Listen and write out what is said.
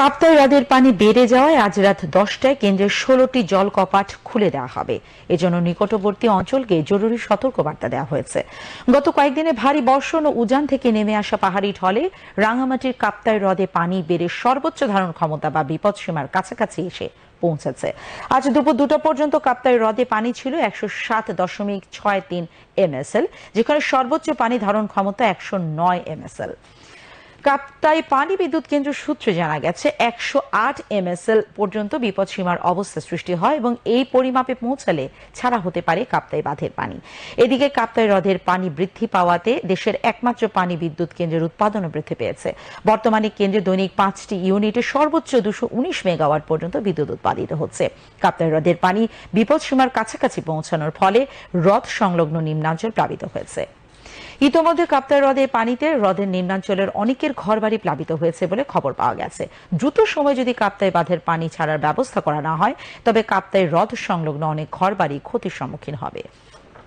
কাপ্তাই হ্রদের পানি বেড়ে যাওয়ায় আজ রাত দশটায় কেন্দ্রের ষোলোটি জল কপাট খুলে দেওয়া হবে। এজন্য নিকটবর্তী অঞ্চলকে জরুরি সতর্কবার্তা দেওয়া হয়েছে। গত কয়েকদিনে ভারী বর্ষণ ও উজান থেকে নেমে আসা পাহাড়ি ঢলে রাঙামাটির কাপ্তাই হ্রদে পানি বেড়ে সর্বোচ্চ ধারণ ক্ষমতা বা বিপদসীমার কাছাকাছি এসে পৌঁছেছে। আজ দুপুর দুটো পর্যন্ত কাপ্তাই হ্রদে পানি ছিল একশো সাত দশমিক ছয় তিন এমএসএল, যেখানে সর্বোচ্চ পানি ধারণ ক্ষমতা একশো নয় এমএসএল। কাপ্তাই পানি বিদ্যুৎ কেন্দ্র সূত্রে জানা গেছে, একশো আট এমএসএল পর্যন্ত বিপদসীমার অবস্থা সৃষ্টি হয় এবং এই পরিমাপে পৌঁছালে ছাড়া হতে পারে কাপ্তাই বাঁধের পানি। এদিকে কাপ্তাই হ্রদের পানি বৃদ্ধি পাওয়াতে দেশের একমাত্র পানি বিদ্যুৎ কেন্দ্রের উৎপাদনও বৃদ্ধি পেয়েছে। বর্তমানে কেন্দ্রে দৈনিক পাঁচটি ইউনিটে সর্বোচ্চ দুশো উনিশ মেগাওয়াট পর্যন্ত বিদ্যুৎ উৎপাদিত হচ্ছে। কাপ্তাই হ্রদের পানি বিপদসীমার কাছাকাছি পৌঁছানোর ফলে হ্রদ সংলগ্ন নিম্নাঞ্চল প্লাবিত হয়েছে। ইতোমধ্যে কাপ্তাই হ্রদে পানিতে, হ্রদের নিম্নাঞ্চলের অনেকের ঘরবাড়ি প্লাবিত হয়েছে বলে খবর পাওয়া গেছে। দ্রুত সময় যদি কাপ্তাই বাঁধের পানি ছাড়ার ব্যবস্থা করা না হয়, তবে কাপ্তাই হ্রদ সংলগ্ন অনেক ঘরবাড়ি ক্ষতির সম্মুখীন হবে।